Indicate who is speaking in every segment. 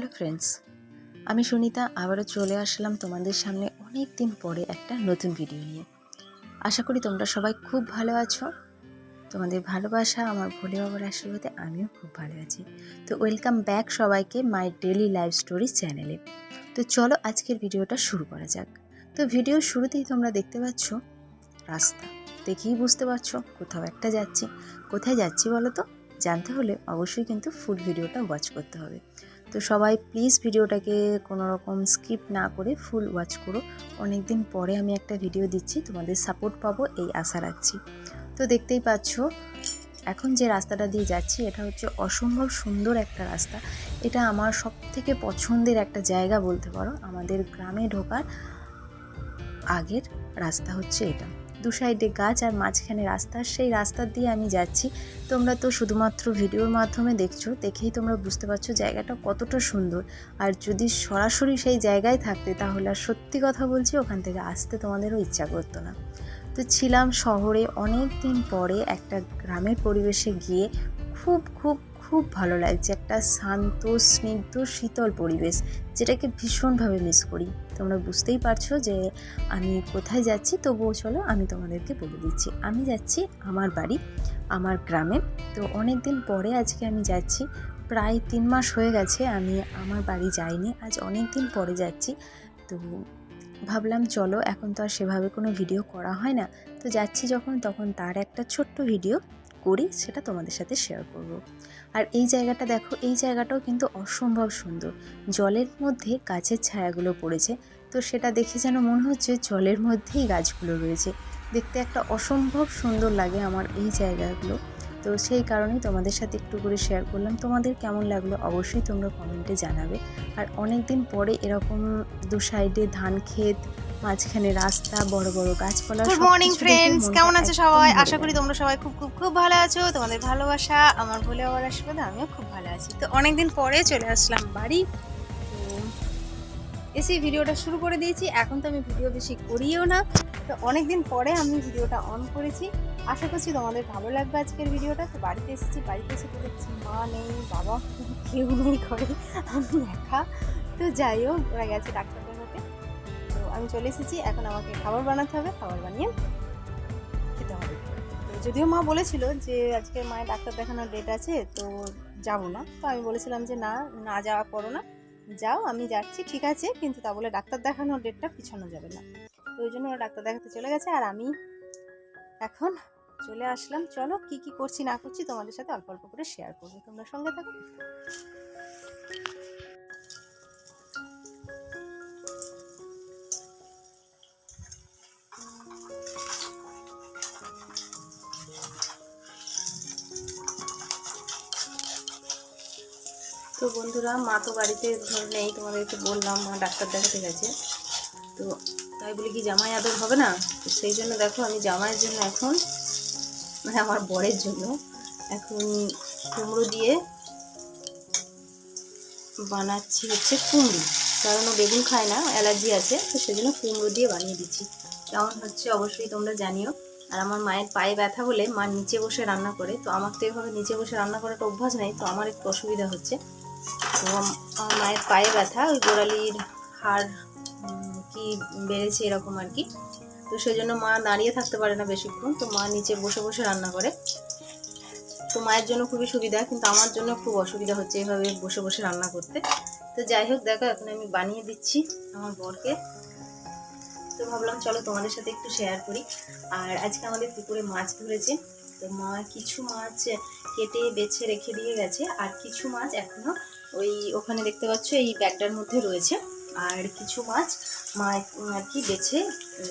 Speaker 1: Hello friends, আমি সুনিতা আবারও চলে আসলাম তোমাদের সামনে অনেক দিন পরে একটা নতুন ভিডিও নিয়ে। আশা করি তোমরা সবাই খুব ভালো আছো। তোমাদের ভালোবাসা, আমার ভোলে বাবার আশীর্বাদে আমিও খুব ভালো আছি। তো ওয়েলকাম ব্যাক সবাইকে মাই ডেলি লাইফ স্টোরি চ্যানেলে তো চলো আজকের ভিডিওটা শুরু করা যাক। তো ভিডিওর শুরুতেই তোমরা দেখতে পাচ্ছ রাস্তা। দেখেই বুঝতে পারছ কোথাও একটা যাচ্ছি। কোথায় যাচ্ছি বলো তো? জানতে হলে অবশ্যই কিন্তু ফুল ভিডিওটা ওয়াচ করতে হবে। তো সবাই প্লিজ ভিডিওটাকে কোনো রকম স্কিপ না করে ফুল ওয়াচ করো। অনেক দিন পরে আমি একটা ভিডিও দিচ্ছি, তোমাদের সাপোর্ট পাবো, এই আশা রাখছি। তো দেখতেই পাচ্ছ, এখন যে রাস্তাটা দিয়ে যাচ্ছি, এটা হচ্ছে অসম্ভব সুন্দর একটা রাস্তা। এটা আমার সব থেকে পছন্দের একটা জায়গা বলতে পারো। আমাদের গ্রামে ঢোকার আগের রাস্তা হচ্ছে এটা। দু সাইডে গাছ আর মাঝখানে রাস্তা, সেই রাস্তা দিয়ে আমি যাচ্ছি। তোমরা তো শুধুমাত্র ভিডিওর মাধ্যমে দেখছ, দেখেই তোমরা বুঝতে পারছ জায়গাটা কতটা সুন্দর। আর যদি সরাসরি সেই জায়গায় থাকতে, তাহলে আর সত্যি কথা বলছি, ওখান থেকে আসতে তোমাদেরও ইচ্ছা করতো না। তো ছিলাম শহরে অনেক দিন পরে একটা গ্রামের পরিবেশে গিয়ে খুব খুব খুব ভালো লাগছে, একটা শান্ত, স্নিগ্ধ, শীতল পরিবেশ, যেটাকে ভীষণভাবে মিস করি। তোমরা বুঝতেই পারছ যে আমি কোথায় যাচ্ছি, তবুও চলো আমি তোমাদেরকে বলে দিচ্ছি। আমি যাচ্ছি আমার বাড়ি, আমার গ্রামে। তো অনেক দিন পরে আজকে আমি যাচ্ছি, প্রায় তিন মাস হয়ে গেছে আমি আমার বাড়ি যাইনি, আজ অনেক দিন পরে যাচ্ছি। তো ভাবলাম চলো, এখন তো আর সেভাবে কোনো ভিডিও করা হয় না। তো যাচ্ছি যখন, তখন তার একটা ছোট্ট ভিডিও করি, সেটা তোমাদের সাথে শেয়ার করব। আর এই জায়গাটা দেখো, এই জায়গাটাও কিন্তু অসম্ভব সুন্দর। জলের মধ্যে গাছের ছায়াগুলো পড়েছে, তো সেটা দেখে যেন মনে হচ্ছে জলের মধ্যেই গাছগুলো রয়েছে। দেখতে একটা অসম্ভব সুন্দর লাগে আমার এই জায়গাগুলো। তো সেই কারণেই তোমাদের সাথে একটু করে শেয়ার করলাম। তোমাদের কেমন লাগল অবশ্যই তোমরা কমেন্টে জানাবে। আর অনেক দিন পরে এরকম দু সাইডে ধান ক্ষেত মাঝখানে রাস্তা বড় বড় গাছপালা
Speaker 2: গুড মর্নিং ফ্রেন্ডস কেমন আছো সবাই? আশা করি তোমরা সবাই খুব খুব খুব ভালো আছো। তোমাদের ভালোবাসা আমার ভুলে আবার আশীর্বাদে আমিও খুব ভালো আছি। তো অনেকদিন পরে চলে আসলাম বাড়ি। তো এসে ভিডিওটা শুরু করে দিয়েছি। এখন তো আমি ভিডিও বেশি করিও না। তো অনেকদিন পরে আমি ভিডিওটা অন করেছি। আশা করছি তোমাদের ভালো লাগবে আজকের ভিডিওটা। তো বাড়িতে এসেছি বাড়িতে এসে তো দেখছি মা নেই বাবা কেউ নেই ঘরে আমি একা। তো যাই হোক ওরা গেছে ডাক্তার আমি চলে এসেছি। এখন আমাকে খাবার বানাতে হবে, খাবার বানিয়ে খেতে হবে। যদিও মা বলেছিল যে আজকে মায়ের ডাক্তার দেখানোর ডেট আছে, তো যাব না। তো আমি বলেছিলাম যে না না যাওয়া করো না। যাও, আমি যাচ্ছি, ঠিক আছে, কিন্তু তা বলে ডাক্তার দেখানোর ডেটটা পিছানো যাবে না। তো ওই জন্য ওরা ডাক্তার দেখাতে চলে গেছে, আর আমি এখন চলে আসলাম। চলো, কি কি করছি না করছি তোমাদের সাথে অল্প অল্প করে শেয়ার করব। তোমরা সঙ্গে থাকো। তো বন্ধুরা, মা তো বাড়িতে ধর নেই, তোমাদেরকে বললাম, মা ডাক্তার দেখাতে গেছে। তো তাই বলে কি, জামাই আদর হবে না? তো সেই জন্য দেখো, আমি জামাইয়ের জন্য এখন মানে আমার বরের জন্য, এখন কুমড়ো দিয়ে বানাচ্ছি হচ্ছে কুমড়ি। কারণ ও বেগুন খায় না, অ্যালার্জি আছে, তো সেজন্য কুমড়ো দিয়ে বানিয়ে দিচ্ছি। কেমন হচ্ছে অবশ্যই তোমরা জানিও। আর আমার মায়ের পায়ে ব্যথা বলে মা নিচে বসে রান্না করে, তো আমার তো এভাবে নিচে বসে রান্না করাটা অভ্যাস নেই, তো আমার একটু অসুবিধা হচ্ছে। আমার মায়ের পায়ে ব্যথা, ওই গোড়ালির হাড় কি বেড়েছে এরকম আর কি। তো সেই জন্য মা দাঁড়িয়ে থাকতে পারে না বেশিক্ষণ। তো মা নিচে বসে বসে রান্না করে। তো মায়ের জন্য খুবই সুবিধা, কিন্তু আমার জন্য খুব অসুবিধা হচ্ছে এভাবে বসে বসে রান্না করতে। তো যাই হোক, দেখো, এখন আমি বানিয়ে দিচ্ছি আমার বরকে। তো ভাবলাম, চলো তোমাদের সাথে একটু শেয়ার করি। আর আজকে আমাদের পুকুরে মাছ ধরেছে। তো মা কিছু মাছ কেটে বেছে রেখে দিয়ে গেছে, আর কিছু মাছ এখনও ওই ওখানে দেখতে পাচ্ছ এই ব্যাগটার মধ্যে রয়েছে। আর কিছু মাছ মা আর কি বেছে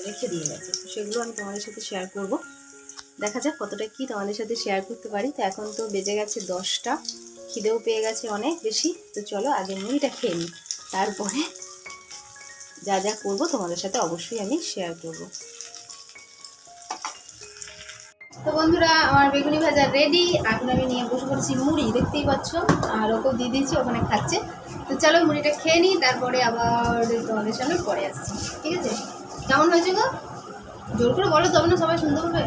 Speaker 2: রেখে দিয়ে গেছে। সেগুলো আমি তোমাদের সাথে শেয়ার করব। দেখা যাক কতটা কি তোমাদের সাথে শেয়ার করতে পারি। তো এখন তো বেজে গেছে দশটা। খিদেও পেয়ে গেছে অনেক বেশি। তো চলো আগে মুড়িটা খেয়ে নিই। তারপরে যা যা করব তোমাদের সাথে অবশ্যই আমি শেয়ার করব। তো বন্ধুরা আমার বেগুনি ভাজা রেডি এখন আমি নিয়ে বসে পড়েছি মুড়ি দেখতেই পাচ্ছ। আর ওকেও দিয়ে দিয়েছি ওখানে খাচ্ছে। তো চলো মুড়িটা খেয়ে নিই তারপরে আবার তোমাদের সামনে পরে আসছি। ঠিক আছে? কেমন হয়েছে গো? জোর করে বলো তবে না সবাই শুনতে পাবে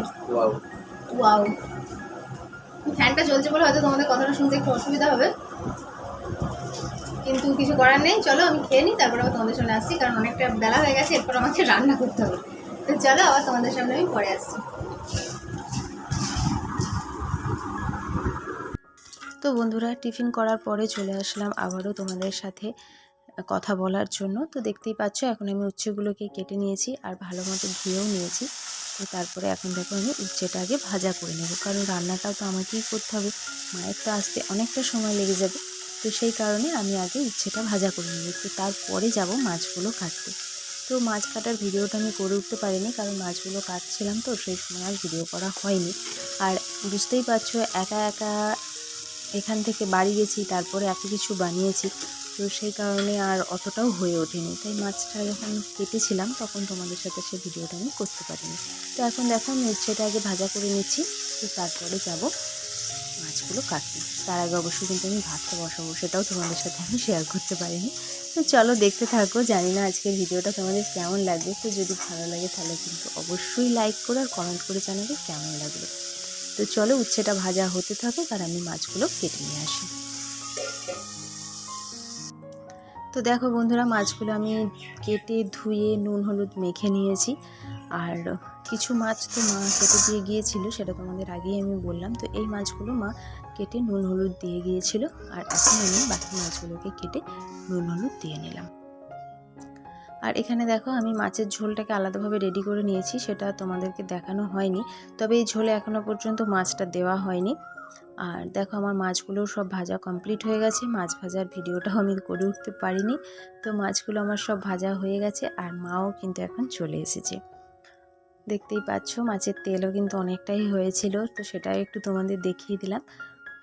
Speaker 2: ওয়াও ফ্যানটা চলছে বলে হয়তো তোমাদের কথাটা শুনতে একটু অসুবিধা হবে। কিন্তু কিছু করার নেই। চলো আমি খেয়ে নিই তারপর আবার তোমাদের সামনে আসছি কারণ অনেকটা বেলা হয়ে গেছে এরপর আমাকে রান্না করতে হবে। তো চলো আবার তোমাদের সামনে আমি পরে আসছি।
Speaker 1: তো বন্ধুরা, টিফিন করার পরে চলে আসলাম আবারও তোমাদের সাথে কথা বলার জন্য। তো দেখতেই পাচ্ছ, এখন আমি উচ্ছেগুলোকে কেটে নিয়েছি আর ভালো মতো ধুয়েও নিয়েছি। তো তারপরে এখন দেখো আমি উচ্ছেটা আগে ভাজা করে নেব, কারণ রান্নাটাও তো আমাকেই করতে হবে। মায়ের তো আসতে অনেকটা সময় লেগে যাবে। তো সেই কারণে আমি আগে উচ্ছেটা ভাজা করে নেব তো তারপরে যাব মাছগুলো কাটতে। তো মাছ কাটার ভিডিওটা আমি করে উঠতে পারিনি, কারণ মাছগুলো কাটছিলাম তো, সেই সময় আর ভিডিও করা হয়নি। আর বুঝতেই পারছ, একা একা এখান থেকে বাড়ি গেছি, তারপরে এত কিছু বানিয়েছি। তো সেই কারণে আর অতটাও হয়ে ওঠেনি। তাই মাছটা যখন কেটেছিলাম, তখন তোমাদের সাথে সেই ভিডিওটা আমি করতে পারিনি। তো এখন দেখো, আমি আগে ভাজা করে নিচ্ছি। তো তারপরে যাব মাছগুলো কাটতে। তার আগে অবশ্যই কিন্তু আমি ভাতটা বসাবো, সেটাও তোমাদের সাথে আমি শেয়ার করতে পারিনি। তো চলো দেখতে থাকো, জানি না আজকের ভিডিওটা তোমাদের কেমন লাগবে। তো যদি ভালো লাগে তাহলে কিন্তু অবশ্যই লাইক করে আর কমেন্ট করে জানাবে কেমন লাগল। তো চলো উচ্ছেটা ভাজা হতে থাকুক আর আমি মাছগুলো কেটে নিয়ে আসি। তো দেখো বন্ধুরা, মাছগুলো আমি কেটে ধুয়ে নুন, হলুদ মেখে নিয়েছি। আর কিছু মাছ তো মা কেটে দিয়ে গিয়েছিল, সেটা তোমাদের আগেই আমি বললাম। তো এই মাছগুলো মা কেটে নুন, হলুদ দিয়ে গিয়েছিল। আর এখন আমি বাকি মাছগুলোকে কেটে নুন, হলুদ দিয়ে নিলাম। আর এখানে দেখো আমি মাছের ঝোলটাকে আলাদাভাবে রেডি করে নিয়েছি, সেটা তোমাদেরকে দেখানো হয়নি। তবে এই ঝোলে এখনও পর্যন্ত মাছটা দেওয়া হয়নি। আর দেখো আমার মাছগুলোও সব ভাজা কমপ্লিট হয়ে গেছে। মাছ ভাজার ভিডিওটাও আমি করে উঠতে পারিনি। তো মাছগুলো আমার সব ভাজা হয়ে গেছে আর মাও কিন্তু এখন চলে এসেছে। দেখতেই পাচ্ছ মাছের তেলও কিন্তু অনেকটাই হয়েছিল, তো সেটাই একটু তোমাদের দেখিয়ে দিলাম।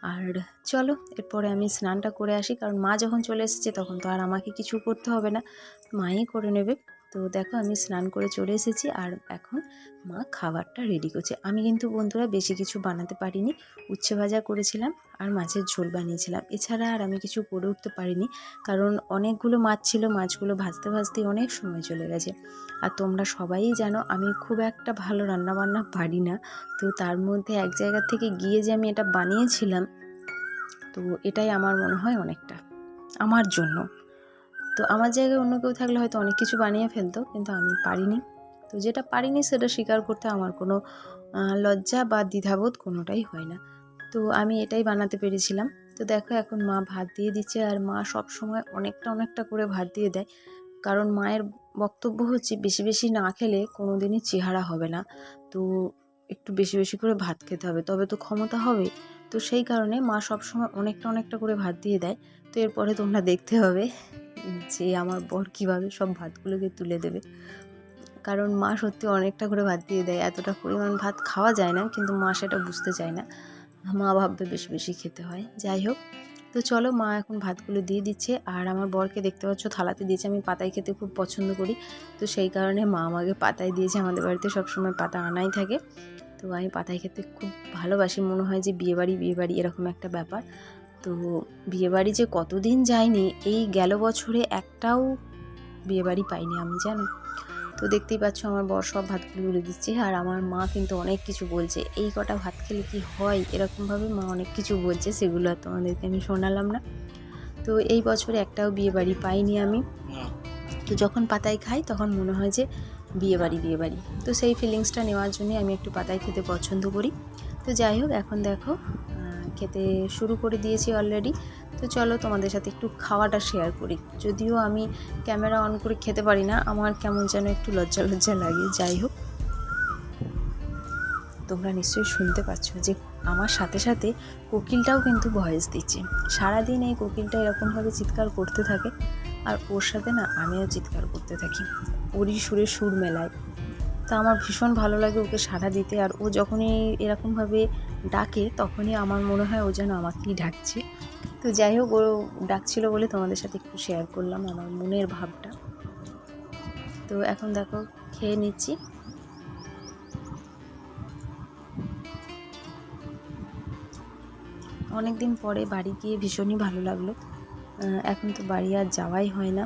Speaker 1: আর চলো, এরপরে আমি স্নানটা করে আসি, কারণ মা যখন চলে এসেছে তখন তো আর আমাকে কিছু করতে হবে না। মাই করে নেবে। তো দেখো আমি স্নান করে চলে এসেছি আর এখন মা খাবারটা রেডি করছে। আমি কিন্তু বন্ধুরা বেশি কিছু বানাতে পারিনি, উচ্ছে ভাজা করেছিলাম আর মাছের ঝোল বানিয়েছিলাম। এছাড়া আর আমি কিছু করে উঠতে পারিনি কারণ অনেকগুলো মাছ ছিল, মাছগুলো ভাজতে ভাজতে অনেক সময় চলে গেছে। আর তোমরা সবাই জানো আমি খুব একটা ভালো রান্না বান্না পারি না। তো তার মধ্যে এক জায়গা থেকে গিয়ে যে আমি এটা বানিয়েছিলাম, তো এটাই আমার মনে হয় অনেকটা, আমার জন্য। তো আমার জায়গায় অন্য কেউ থাকলে হয়তো অনেক কিছু বানিয়ে ফেলতো, কিন্তু আমি পারিনি। তো যেটা পারিনি সেটা স্বীকার করতে আমার কোনো লজ্জা বা দ্বিধাবোধ কোনোটাই হয় না। তো আমি এটাই বানাতে পেরেছিলাম। তো দেখো এখন মা ভাত দিয়ে দিচ্ছে আর মা সব সময় অনেকটা অনেকটা করে ভাত দিয়ে দেয়। কারণ মায়ের বক্তব্য হচ্ছে বেশি বেশি না খেলে কোনো দিনই চেহারা হবে না। তো একটু বেশি বেশি করে ভাত খেতে হবে। তবে তো ক্ষমতা হবে। তো সেই কারণে মা সব সময় অনেকটা অনেকটা করে ভাত দিয়ে দেয়। তো এরপরে তোমরা দেখতে হবে যে আমার বর কীভাবে সব ভাতগুলোকে তুলে দেবে। কারণ মা সত্যি অনেকটা করে ভাত দিয়ে দেয়। এতটা পরিমাণ ভাত খাওয়া যায় না, কিন্তু মা সেটা বুঝতে চায় না। মা ভাববে বেশি বেশি খেতে হয়। যাই হোক, তো চলো মা এখন ভাতগুলো দিয়ে দিচ্ছে। আর আমার বরকে দেখতে পাচ্ছ থালাতে দিয়েছে। আমি পাতায় খেতে খুব পছন্দ করি। তো সেই কারণে মা আমাকে পাতায় দিয়েছে। আমাদের বাড়িতে সবসময় পাতা আনাই থাকে। তো আমি পাতায় খেতে খুব ভালোবাসি। মনে হয় যে বিয়েবাড়ি বিয়েবাড়ি এরকম একটা ব্যাপার। তো বিয়েবাড়ি যে কতদিন যায়নি এই গেল বছরে একটাও বিয়েবাড়ি পাইনি আমি জানো? তো দেখতেই পাচ্ছ আমার বর সব ভাতগুলো উড়ে দিচ্ছে আর আমার মা কিন্তু অনেক কিছু বলছে। এই কটা ভাত খেলে কি হয়? এরকমভাবে মা অনেক কিছু বলছে সেগুলো আর তোমাদেরকে আমি শোনালাম না। তো এই বছরে একটাও বিয়ে বাড়ি পাইনি আমি। তো যখন পাতায় খাই তখন মনে হয় যে বিয়ে বাড়ি বিয়ে বাড়ি তো সেই ফিলিংসটা নেওয়ার জন্যই আমি একটু পাতায় খেতে পছন্দ করি। তো যাই হোক, এখন দেখো খেতে শুরু করে দিয়েছি অলরেডি তো চলো তোমাদের সাথে একটু খাওয়াটা শেয়ার করি। যদিও আমি ক্যামেরা অন করে খেতে পারি না, আমার কেমন যেন একটু লজ্জা লজ্জা লাগে। যাই হোক, তোমরা নিশ্চয়ই শুনতে পাচ্ছ যে আমার সাথে সাথে কোকিলটাও কিন্তু ভয়েস দিচ্ছে। সারাদিন এই কোকিলটা এরকমভাবে চিৎকার করতে থাকে, আর ওর সাথে না আমিও চিৎকার করতে থাকি। ওরই সুরে সুর মেলায়। তা আমার ভীষণ ভালো লাগে ওকে সাড়া দিতে আর ও যখনই এরকমভাবে ডাকে তখনই আমার মনে হয় ও যেন আমাকেই ডাকছে। তো যাই হোক, ও ডাকছিল বলে তোমাদের সাথে একটু শেয়ার করলাম আমার মনের ভাবটা। তো এখন দেখো, খেয়ে নিচ্ছি। অনেক দিন পরে বাড়ি গিয়ে ভীষণই ভালো লাগল। এখন তো বাড়ি আর যাওয়াই হয় না।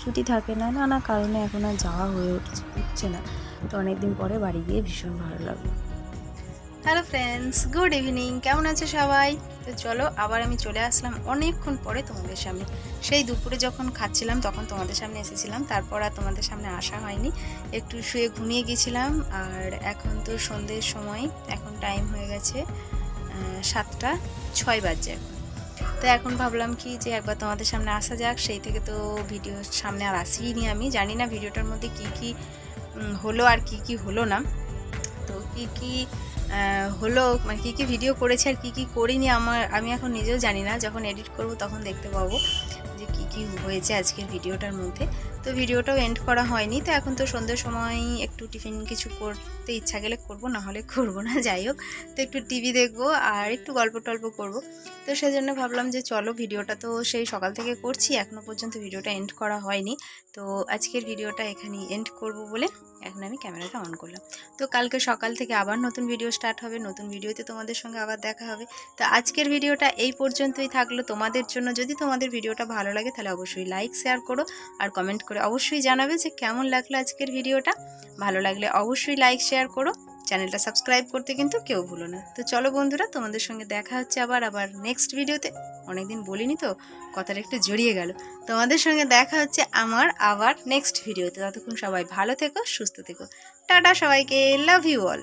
Speaker 1: ছুটি থাকে না, নানা কারণে এখন আর যাওয়া হয়ে উঠছে উঠছে না। তো অনেক দিন পরে বাড়ি গিয়ে ভীষণ ভালো লাগল।
Speaker 2: হ্যালো ফ্রেন্ডস গুড ইভিনিং কেমন আছে সবাই? তো চলো আবার আমি চলে আসলাম অনেকক্ষণ পরে তোমাদের সামনে। সেই দুপুরে যখন খাচ্ছিলাম তখন তোমাদের সামনে এসেছিলাম, তারপর আর তোমাদের সামনে আসা হয়নি। একটু শুয়ে ঘুমিয়ে গেছিলাম, আর এখন তো সন্ধ্যের সময়, এখন টাইম হয়ে গেছে সাতটা, ছয় বাজে। এখন তো এখন ভাবলাম কি যে একবার তোমাদের সামনে আসা যাক, সেই থেকে তো ভিডিওর সামনে আর আসিনি আমি। জানি না ভিডিওটার মধ্যে কি কি হলো আর কি কি হলো না। তো কি কি হলো মানে কী কী ভিডিও করেছে আর কী কী করিনি আমার, আমি এখন নিজেও জানি না। যখন এডিট করব তখন দেখতে পাবো যে কি কি হয়েছে আজকের ভিডিওটার মধ্যে। তো ভিডিওটাও এন্ড করা হয়নি, তো এখন তো সন্ধ্যের সময় একটু টিফিন কিছু করতে ইচ্ছা গেলে করব, না হলে করব না, যাই হোক। তো একটু টিভি দেখব আর একটু গল্প টল্প করব। তো সেই জন্য ভাবলাম যে চলো ভিডিওটা তো সেই সকাল থেকে করছি এখনও পর্যন্ত ভিডিওটা এন্ড করা হয়নি। তো আজকের ভিডিওটা এখানেই এন্ড করব বলে এখন আমি ক্যামেরাটা অন করলাম। তো কালকে সকাল থেকে আবার নতুন ভিডিও স্টার্ট হবে, নতুন ভিডিওতে তোমাদের সঙ্গে আবার দেখা হবে। তো আজকের ভিডিওটা এই পর্যন্তই থাকল। তোমাদের জন্য যদি তোমাদের ভিডিওটা ভালো লাগে তাহলে অবশ্যই লাইক শেয়ার করো আর কমেন্ট করে অবশ্যই জানাবে যে কেমন লাগল আজকের ভিডিওটা। ভালো লাগলে অবশ্যই লাইক শেয়ার করো। চ্যানেলটা সাবস্ক্রাইব করতে কিন্তু কেউ ভুলো না। তো চলো বন্ধুরা, তোমাদের সঙ্গে দেখা হচ্ছে আবার আবার নেক্সট ভিডিওতে। অনেকদিন বলিনি তো, কথাটা একটু জড়িয়ে গেল। তোমাদের সঙ্গে দেখা হচ্ছে আমার আবার নেক্সট ভিডিওতে। ততক্ষণ সবাই ভালো থেকো, সুস্থ থেকো। টাটা সবাইকে লাভ ইউ অল